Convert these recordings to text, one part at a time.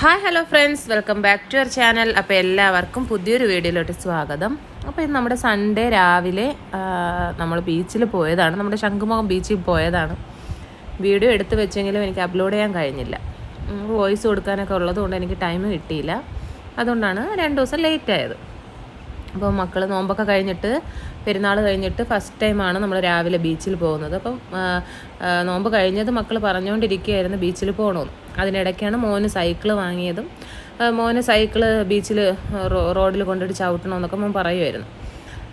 Hi hello friends welcome back to our channel അപ്പോൾ എല്ലാവർക്കും പുതിയൊരു വീഡിയോയിലോട്ട് സ്വാഗതം. അപ്പോൾ ഇന്ന് നമ്മുടെ സൺഡേ രാവിലെ നമ്മൾ ബീച്ചിൽ പോയതാണ്. നമ്മുടെ ശംഖുമുഖം ബീച്ചിൽ പോയതാണ്. വീഡിയോ എടുത്ത് വെച്ചെങ്കിലും എനിക്ക് അപ്ലോഡ് ചെയ്യാൻ കഴിഞ്ഞില്ല. വോയിസ് കൊടുക്കാനൊക്കെ ഉള്ളതുകൊണ്ട് എനിക്ക് ടൈം കിട്ടിയില്ല. അതുകൊണ്ടാണ് രണ്ട് ദിവസം ലേറ്റ് ആയത്. അപ്പോൾ മക്കൾ നോമ്പൊക്കെ കഴിഞ്ഞിട്ട് പെരുന്നാൾ കഴിഞ്ഞിട്ട് ഫസ്റ്റ് ടൈമാണ് നമ്മൾ രാവിലെ ബീച്ചിൽ പോകുന്നത്. അപ്പം നോമ്പ് കഴിഞ്ഞത് മക്കൾ പറഞ്ഞുകൊണ്ടിരിക്കുകയായിരുന്നു ബീച്ചിൽ പോകണമെന്ന് അതിനിടയ്ക്കാണ് മോന് സൈക്കിൾ വാങ്ങിയതും മോന് സൈക്കിൾ ബീച്ചിൽ റോഡിൽ കൊണ്ടിട്ട് ചവിട്ടണമെന്നൊക്കെ മോൻ പറയുമായിരുന്നു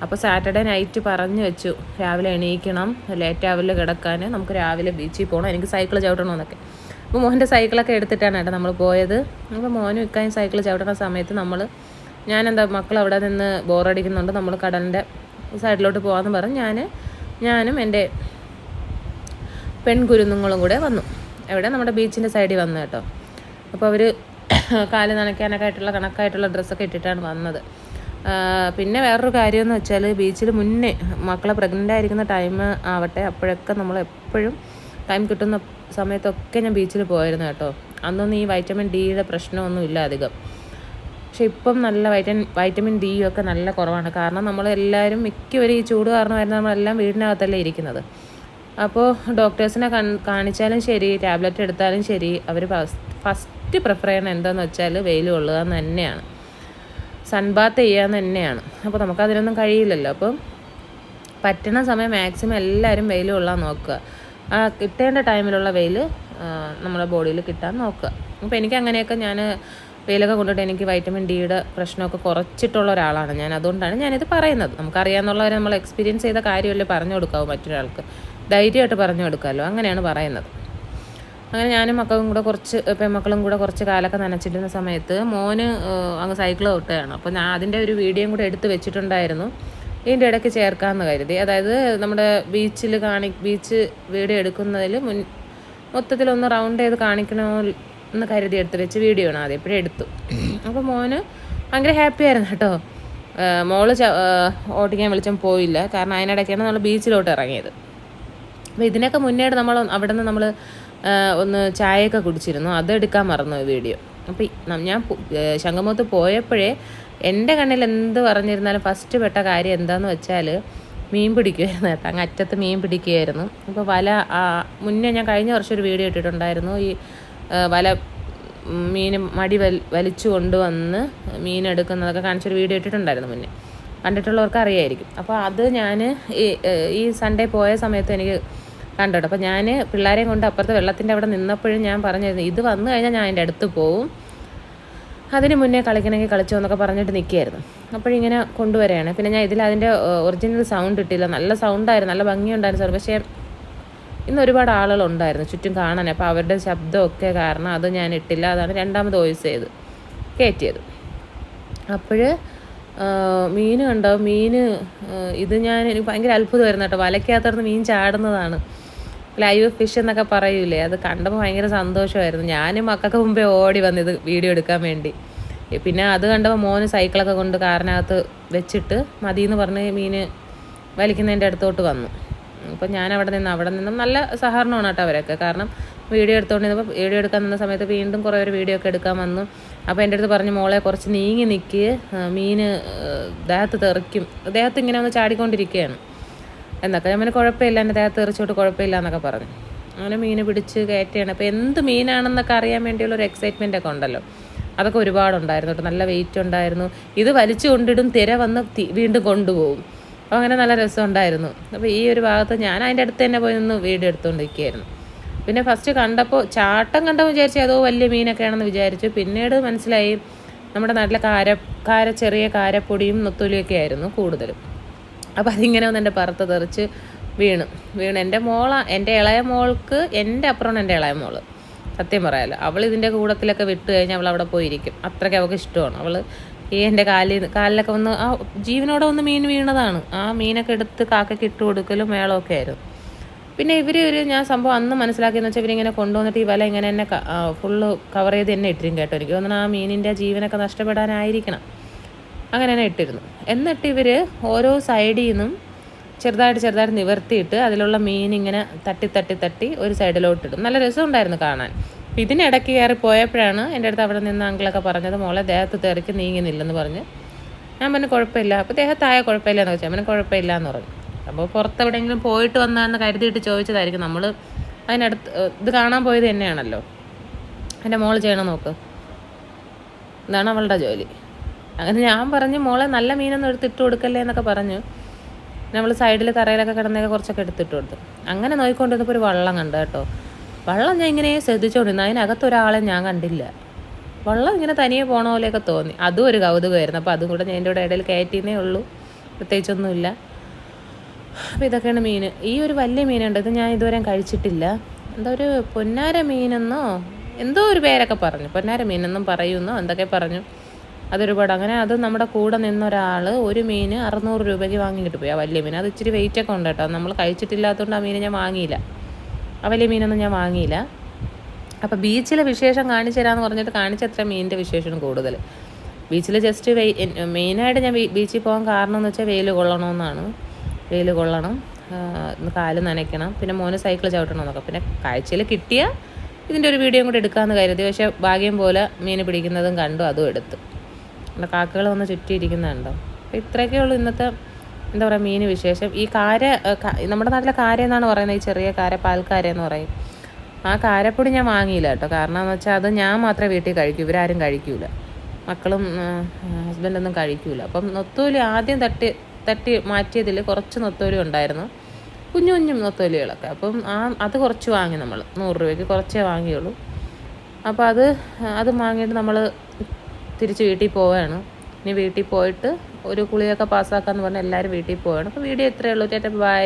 അപ്പോൾ സാറ്റർഡേ നൈറ്റ് പറഞ്ഞു വെച്ചു രാവിലെ എണീക്കണം ലേറ്റ് ആവില്ല കിടക്കാൻ നമുക്ക് രാവിലെ ബീച്ചിൽ പോകണം എനിക്ക് സൈക്കിൾ ചവിട്ടണമെന്നൊക്കെ അപ്പോൾ മോന്റെ സൈക്കിളൊക്കെ എടുത്തിട്ടാണ് കേട്ടോ നമ്മൾ പോയത്. അപ്പോൾ മോനും ഇക്കായും സൈക്കിൾ ചവിട്ടുന്ന സമയത്ത് നമ്മൾ ഞാനെന്താ മക്കൾ അവിടെ നിന്ന് ബോറടിക്കുന്നുണ്ട്. നമ്മൾ കടലിന്റെ സൈഡിലോട്ട് പോകാമെന്ന് പറഞ്ഞ് ഞാൻ ഞാനും എന്റെ പെൺകുരുന്നുങ്ങളും കൂടെ വന്നു. എവിടെ? നമ്മുടെ ബീച്ചിന്റെ സൈഡിൽ വന്നു കേട്ടോ. അപ്പോൾ അവർ കാൽ നനയ്ക്കാനൊക്കെ ആയിട്ടുള്ള കണക്കായിട്ടുള്ള ഡ്രസ്സൊക്കെ ഇട്ടിട്ടാണ് വന്നത്. പിന്നെ വേറൊരു കാര്യമെന്ന് വെച്ചാൽ ബീച്ചിൽ മുന്നേ മക്കളെ പ്രഗ്നന്റ് ആയിരിക്കുന്ന ടൈം ആവട്ടെ അപ്പോഴൊക്കെ നമ്മൾ എപ്പോഴും ടൈം കിട്ടുന്ന സമയത്തൊക്കെ ഞാൻ ബീച്ചിൽ പോയിരുന്നു കേട്ടോ. അന്നൊന്നും ഈ വൈറ്റമിൻ ഡിയുടെ പ്രശ്നമൊന്നും ഇല്ല അധികം. പക്ഷെ ഇപ്പം നല്ല വൈറ്റമിൻ വൈറ്റമിൻ ഡി ഒക്കെ നല്ല കുറവാണ്. കാരണം നമ്മൾ എല്ലാവരും മിക്കവരും ഈ ചൂട് കാരണമായിരുന്നു നമ്മളെല്ലാം വീടിനകത്തല്ലേ ഇരിക്കുന്നത്. അപ്പോൾ ഡോക്ടേഴ്സിനെ കാണിച്ചാലും ശരി ടാബ്ലറ്റ് എടുത്താലും ശരി അവർ ഫസ്റ്റ് പ്രിഫർ ചെയ്യണം എന്താണെന്ന് വെച്ചാൽ വെയിൽ കൊള്ളുക എന്ന് തന്നെയാണ് സൺബാത്ത് ചെയ്യാന്ന് തന്നെയാണ്. അപ്പോൾ നമുക്കതിനൊന്നും കഴിയില്ലല്ലോ. അപ്പം പറ്റുന്ന സമയം മാക്സിമം എല്ലാവരും വെയിൽ കൊള്ളാൻ നോക്കുക. ആ കിട്ടേണ്ട ടൈമിലുള്ള വെയിൽ നമ്മുടെ ബോഡിയിൽ കിട്ടാൻ നോക്കുക. അപ്പോൾ എനിക്ക് അങ്ങനെയൊക്കെ ഞാൻ വെയിലൊക്കെ കൊണ്ടിട്ട് എനിക്ക് വൈറ്റമിൻ ഡിയുടെ പ്രശ്നമൊക്കെ കുറച്ചിട്ടുള്ള ഒരാളാണ് ഞാൻ. അതുകൊണ്ടാണ് ഞാനിത് പറയുന്നത്. നമുക്കറിയാമെന്നുള്ളവരെ നമ്മൾ എക്സ്പീരിയൻസ് ചെയ്ത കാര്യമല്ലേ പറഞ്ഞു കൊടുക്കാവൂ മറ്റൊരാൾക്ക്. ധൈര്യമായിട്ട് പറഞ്ഞു കൊടുക്കാമല്ലോ. അങ്ങനെയാണ് പറയുന്നത്. അങ്ങനെ ഞാനും മക്കളും കൂടെ കുറച്ച് പെൺമക്കളും കൂടെ കുറച്ച് കാലൊക്കെ നനച്ചിരുന്ന സമയത്ത് മോന് അങ്ങ് സൈക്കിൾ തൊട്ടുകയാണ് അപ്പോൾ ഞാൻ അതിന്റെ ഒരു വീഡിയോയും കൂടെ എടുത്ത് വെച്ചിട്ടുണ്ടായിരുന്നു. ഇതിന്റെ ഇടയ്ക്ക് ചേർക്കാമെന്ന് കരുതി. അതായത് നമ്മുടെ ബീച്ചിൽ കാണി ബീച്ച് വീഡിയോ എടുക്കുന്നതിൽ മുൻ മൊത്തത്തിലൊന്ന് റൗണ്ട് ചെയ്ത് കാണിക്കണോ എന്ന് കരുതി എടുത്ത് വെച്ച് വീഡിയോ ആണ് ആദ്യം. എപ്പോഴും എടുത്തു. അപ്പോൾ മോന് ഭയങ്കര ഹാപ്പി ആയിരുന്നു കേട്ടോ. മോൾ ഓട്ടിക്കാൻ വിളിച്ചാൽ പോയില്ല. കാരണം അതിനിടയ്ക്കാണ് നമ്മൾ ബീച്ചിലോട്ട് ഇറങ്ങിയത്. അപ്പോൾ ഇതിനൊക്കെ മുന്നേട് നമ്മൾ അവിടെ നിന്ന് നമ്മൾ ഒന്ന് ചായയൊക്കെ കുടിച്ചിരുന്നു. അതെടുക്കാൻ മറന്നു വീഡിയോ അപ്പോൾ ഞാൻ ശംഖമുഖത്ത് പോയപ്പോഴേ എന്റെ കണ്ണിൽ എന്ത് പറഞ്ഞിരുന്നാലും ഫസ്റ്റ് പെട്ട കാര്യം എന്താണെന്ന് വെച്ചാൽ മീൻ പിടിക്കുമായിരുന്നു കേട്ടോ. അങ്ങ് അറ്റത്ത് മീൻ പിടിക്കുകയായിരുന്നു അപ്പോൾ വല മുന്നേ ഞാൻ കഴിഞ്ഞ വർഷം ഒരു വീഡിയോ ഇട്ടിട്ടുണ്ടായിരുന്നു. ഈ വല മീൻ മടി വലി വലിച്ചു കൊണ്ടുവന്ന് മീൻ എടുക്കുന്നതൊക്കെ കാണിച്ചൊരു വീഡിയോ ഇട്ടിട്ടുണ്ടായിരുന്നു മുന്നേ. കണ്ടിട്ടുള്ളവർക്ക് അറിയായിരിക്കും. അപ്പോൾ അത് ഞാൻ ഈ ഈ സൺഡേ പോയ സമയത്ത് എനിക്ക് കണ്ടോട്ടോ. അപ്പോൾ ഞാൻ പിള്ളേരെയും കൊണ്ട് അപ്പുറത്തെ വെള്ളത്തിന്റെ അവിടെ നിന്നപ്പോഴും ഞാൻ പറഞ്ഞിരുന്നു ഇത് വന്നു കഴിഞ്ഞാൽ ഞാൻ അതിന്റെ അടുത്ത് പോവും. അതിന് മുന്നേ കളിക്കണമെങ്കിൽ കളിച്ചോ എന്നൊക്കെ പറഞ്ഞിട്ട് നിൽക്കുകയായിരുന്നു അപ്പോഴിങ്ങനെ കൊണ്ടുവരികയാണ്. പിന്നെ ഞാൻ ഇതിൽ അതിന്റെ ഒറിജിനൽ സൗണ്ട് ഇട്ടില്ല. നല്ല സൗണ്ടായിരുന്നു നല്ല ഭംഗിയുണ്ടായിരുന്നു സാർ. പക്ഷേ ഇന്ന് ഒരുപാട് ആളുകളുണ്ടായിരുന്നു ചുറ്റും കാണാൻ. അപ്പോൾ അവരുടെ ശബ്ദമൊക്കെ കാരണം അത് ഞാൻ ഇട്ടില്ല. അതാണ് രണ്ടാമത് വോയിസ് ചെയ്ത് കയറ്റിയത് അപ്പോൾ മീൻ കണ്ടോ? മീൻ ഇത് ഞാൻ എനിക്ക് ഭയങ്കര അത്ഭുതമായിരുന്നു കേട്ടോ. വലയ്ക്കകത്തുനിന്ന് മീൻ ചാടുന്നതാണ്. ലൈവ് ഫിഷ് എന്നൊക്കെ പറയൂലേ അത് കണ്ടപ്പോൾ ഭയങ്കര സന്തോഷമായിരുന്നു. ഞാനും മക്കൾക്ക് മുമ്പേ ഓടി വന്ന് ഇത് വീഡിയോ എടുക്കാൻ വേണ്ടി. പിന്നെ അത് കണ്ടപ്പോൾ മോന് സൈക്കിളൊക്കെ കൊണ്ട് കാറിനകത്ത് വെച്ചിട്ട് മതിയെന്ന് പറഞ്ഞ് മീൻ വലിക്കുന്നതിന്റെ അടുത്തോട്ട് വന്നു. അപ്പോൾ ഞാൻ അവിടെ നിന്ന് അവിടെ നിന്നും നല്ല സഹകരണമാണ് കേട്ടോ അവരൊക്കെ. കാരണം വീഡിയോ എടുത്തുകൊണ്ടിരുന്നപ്പോൾ വീഡിയോ എടുക്കാൻ നിന്ന സമയത്ത് വീണ്ടും കുറേ ഒരു വീഡിയോ ഒക്കെ എടുക്കാൻ വന്നു. അപ്പോൾ എന്റെ അടുത്ത് പറഞ്ഞു മോളെ കുറച്ച് നീങ്ങി നിൽക്ക് മീൻ ദേഹത്ത് തെറിക്കും. ദേഹത്ത് ഇങ്ങനെ ഒന്ന് ചാടിക്കൊണ്ടിരിക്കുകയാണ്. എന്നൊക്കെ. ഞാൻ കുഴപ്പമില്ല എന്റെ ദേഹത്ത് തെറിച്ചോട്ട് കുഴപ്പമില്ല എന്നൊക്കെ പറഞ്ഞു. അങ്ങനെ മീൻ പിടിച്ച് കയറ്റുകയാണ്. അപ്പോൾ എന്ത് മീനാണെന്നൊക്കെ അറിയാൻ വേണ്ടിയുള്ള ഒരു എക്സൈറ്റ്മെന്റ് ഒക്കെ ഉണ്ടല്ലോ. അതൊക്കെ ഒരുപാടുണ്ടായിരുന്നു കേട്ടോ. നല്ല വെയിറ്റ് ഉണ്ടായിരുന്നു. ഇത് വലിച്ചു കൊണ്ടിടും തിര വന്ന് വീണ്ടും കൊണ്ടുപോകും. അപ്പോൾ അങ്ങനെ നല്ല രസമുണ്ടായിരുന്നു. അപ്പോൾ ഈ ഒരു ഭാഗത്ത് ഞാൻ അതിന്റെ അടുത്ത് തന്നെ പോയി നിന്ന് വീഡിയോ എടുത്തുകൊണ്ടിരിക്കുകയായിരുന്നു പിന്നെ ഫസ്റ്റ് കണ്ടപ്പോൾ ചാട്ടം കണ്ടപ്പോൾ വിചാരിച്ചു അതോ വലിയ മീനൊക്കെ ആണെന്ന് വിചാരിച്ചു. പിന്നീട് മനസ്സിലായി നമ്മുടെ നാട്ടിലെ കാര കാര ചെറിയ കാരപ്പൊടിയും നൊത്തൂലിയൊക്കെ ആയിരുന്നു കൂടുതലും. അപ്പോൾ അതിങ്ങനെ ഒന്ന് എന്റെ പറത്ത് തെറിച്ച് വീണ്. വീണ്. എന്റെ മോള എന്റെ ഇളയ മോൾക്ക് എന്റെ അപ്പുറമാണ് എന്റെ ഇളയ മോൾ. സത്യം പറയാലോ അവൾ ഇതിന്റെ കൂടത്തിലൊക്കെ വിട്ട് കഴിഞ്ഞാൽ അവൾ അവിടെ പോയിരിക്കും. അത്രയ്ക്ക് അവൾക്ക് ഇഷ്ടമാണ്. അവൾ ഈ എന്റെ കാലിൽ കാലിലൊക്കെ വന്ന് ആ ജീവനോടെ വന്ന് മീൻ വീണതാണ്. ആ മീനൊക്കെ എടുത്ത് കാക്കയ്ക്ക് ഇട്ട് കൊടുക്കലും മേളമൊക്കെ ആയിരുന്നു. പിന്നെ ഇവർ ഒരു ഞാൻ സംഭവം അന്ന് മനസ്സിലാക്കിയെന്ന് വെച്ചാൽ ഇവരിങ്ങനെ കൊണ്ടുവന്നിട്ട് ഈ വല ഇങ്ങനെ എന്നെ ഫുള്ള് കവർ ചെയ്ത് എന്നെ ഇട്ടിരും കേട്ടോ. എനിക്ക് തോന്നുന്നു ആ മീനിന്റെ ജീവനൊക്കെ നഷ്ടപ്പെടാനായിരിക്കണം. അങ്ങനെ തന്നെ ഇട്ടിരുന്നു. എന്നിട്ട് ഇവർ ഓരോ സൈഡിൽ നിന്നും ചെറുതായിട്ട് ചെറുതായിട്ട് നിവർത്തിയിട്ട് അതിലുള്ള മീൻ ഇങ്ങനെ തട്ടി തട്ടി തട്ടി ഒരു സൈഡിലോട്ടിടും നല്ല രസമുണ്ടായിരുന്നു കാണാൻ. അപ്പം ഇതിനിടയ്ക്ക് കയറി പോയപ്പോഴാണ് എന്റെ അടുത്ത് അവിടെ നിന്ന് അങ്കിളൊക്കെ പറഞ്ഞത് മോളെ ദേഹത്ത് തെറിക്ക് നീങ്ങുന്നില്ലെന്ന് പറഞ്ഞ്. ഞാൻ പറഞ്ഞു കുഴപ്പമില്ല. അപ്പോൾ ദേഹത്തായ കുഴപ്പമില്ല എന്ന് വെച്ചാൽ അവന് കുഴപ്പമില്ല എന്ന് പറഞ്ഞു. അപ്പോൾ പുറത്ത് എവിടെയെങ്കിലും പോയിട്ട് വന്നാന്ന് കരുതിയിട്ട് ചോദിച്ചതായിരിക്കും. നമ്മൾ അതിനടുത്ത് ഇത് കാണാൻ പോയത് തന്നെയാണല്ലോ എന്റെ മോൾ ചെയ്യണം നോക്ക്. ഇതാണ് അവളുടെ ജോലി. അങ്ങനെ ഞാൻ പറഞ്ഞു മോളെ നല്ല മീനൊന്നും എടുത്തിട്ട് കൊടുക്കല്ലേ എന്നൊക്കെ പറഞ്ഞു. നമ്മൾ സൈഡിൽ തറയിലൊക്കെ കിടന്നൊക്കെ കുറച്ചൊക്കെ എടുത്തിട്ട് കൊടുത്തു. അങ്ങനെ നോക്കിക്കൊണ്ടിരുന്നപ്പോൾ ഒരു വള്ളം കണ്ടു കേട്ടോ. വള്ളം ഞാൻ ഇങ്ങനെ ശ്രദ്ധിച്ചുകൊണ്ടിരുന്നു അതിനകത്ത് ഒരാളെ ഞാൻ കണ്ടില്ല. വള്ളം ഇങ്ങനെ തനിയെ പോണ പോലെയൊക്കെ തോന്നി. അതും ഒരു കൗതുകമായിരുന്നു. അപ്പോൾ അതും കൂടെ ഞാൻ എന്റെ കൂടെ ഇടയിൽ കയറ്റിയെന്നേ ഉള്ളൂ. പ്രത്യേകിച്ചൊന്നുമില്ല. അപ്പോൾ ഇതൊക്കെയാണ് മീൻ. ഈ ഒരു വലിയ മീനുണ്ട്. ഇത് ഞാൻ ഇതുവരെ കഴിച്ചിട്ടില്ല. എന്താ ഒരു പൊന്നാര മീനെന്നോ? എന്തോ ഒരു പേരൊക്കെ പറഞ്ഞു. പൊന്നാര മീനെന്നും പറയുമെന്നോ എന്തൊക്കെ പറഞ്ഞു. അതൊരുപാട്. അങ്ങനെ അത് നമ്മുടെ കൂടെ നിന്നൊരാൾ ഒരു മീൻ അറുന്നൂറ് രൂപയ്ക്ക് വാങ്ങിയിട്ട് പോയി. ആ വലിയ മീൻ. അത് ഇച്ചിരി വെയിറ്റൊക്കെ ഉണ്ട് കേട്ടോ. നമ്മൾ കഴിച്ചിട്ടില്ലാത്തതുകൊണ്ട് ആ മീൻ ഞാൻ വാങ്ങിയില്ല. വലിയ മീനൊന്നും ഞാൻ വാങ്ങിയില്ല. അപ്പോൾ ബീച്ചിലെ വിശേഷം കാണിച്ചു തരാമെന്ന് പറഞ്ഞിട്ട് കാണിച്ചത്ര മീനിന്റെ വിശേഷം കൂടുതൽ ബീച്ചിൽ ജസ്റ്റ് വെയ് മെയിനായിട്ട് ഞാൻ ബീച്ചിൽ പോകാൻ കാരണം എന്ന് വെച്ചാൽ വെയിൽ കൊള്ളണമെന്നാണ് വെയിൽ കൊള്ളണം. കാൽ നനയ്ക്കണം. പിന്നെ മോന് സൈക്കിൾ ചവിട്ടണം എന്നൊക്കെ പിന്നെ കാഴ്ചയിൽ കിട്ടിയ ഇതിന്റെ ഒരു വീഡിയോ കൂടെ എടുക്കാമെന്ന് കരുതി. പക്ഷേ ഭാഗ്യം പോലെ മീൻ പിടിക്കുന്നതും കണ്ടു അതും എടുത്തു. നമ്മുടെ കാക്കകൾ വന്ന് ചുറ്റിയിരിക്കുന്നുണ്ടോ? അപ്പോൾ ഇത്രയൊക്കെ ഉള്ളൂ ഇന്നത്തെ എന്താ പറയുക മീൻ വിശേഷം. ഈ കാര നമ്മുടെ നാട്ടിലെ കാര എന്നാണ് പറയുന്നത്? ഈ ചെറിയ കാര പാൽക്കാര എന്ന് പറയും. ആ കാരപ്പൊടി ഞാൻ വാങ്ങിയില്ല കേട്ടോ. കാരണം എന്ന് വെച്ചാൽ അത് ഞാൻ മാത്രമേ വീട്ടിൽ കഴിക്കൂ. ഇവരാരും കഴിക്കൂല. മക്കളും ഹസ്ബൻഡൊന്നും കഴിക്കൂല. അപ്പം നൊത്തോലി ആദ്യം തട്ടി തട്ടി മാറ്റിയതിൽ കുറച്ച് നൊത്തോലി ഉണ്ടായിരുന്നു. കുഞ്ഞു കുഞ്ഞു നൊത്തോലികളൊക്കെ. അപ്പം ആ അത് കുറച്ച് വാങ്ങി നമ്മൾ നൂറ് രൂപയ്ക്ക് കുറച്ചേ വാങ്ങിയുള്ളൂ. അപ്പോൾ അത് അത് വാങ്ങിയിട്ട് നമ്മൾ തിരിച്ച് വീട്ടിൽ പോവുകയാണ് ഇനി വീട്ടിൽ പോയിട്ട് ഒരു കുളിയൊക്കെ പാസ്സാക്കാന്ന് പറഞ്ഞാൽ എല്ലാവരും വീട്ടിൽ പോവുകയാണ് അപ്പോൾ വീഡിയോ ഇത്രയേ ഉള്ളൂ. ചേട്ടാ ബൈ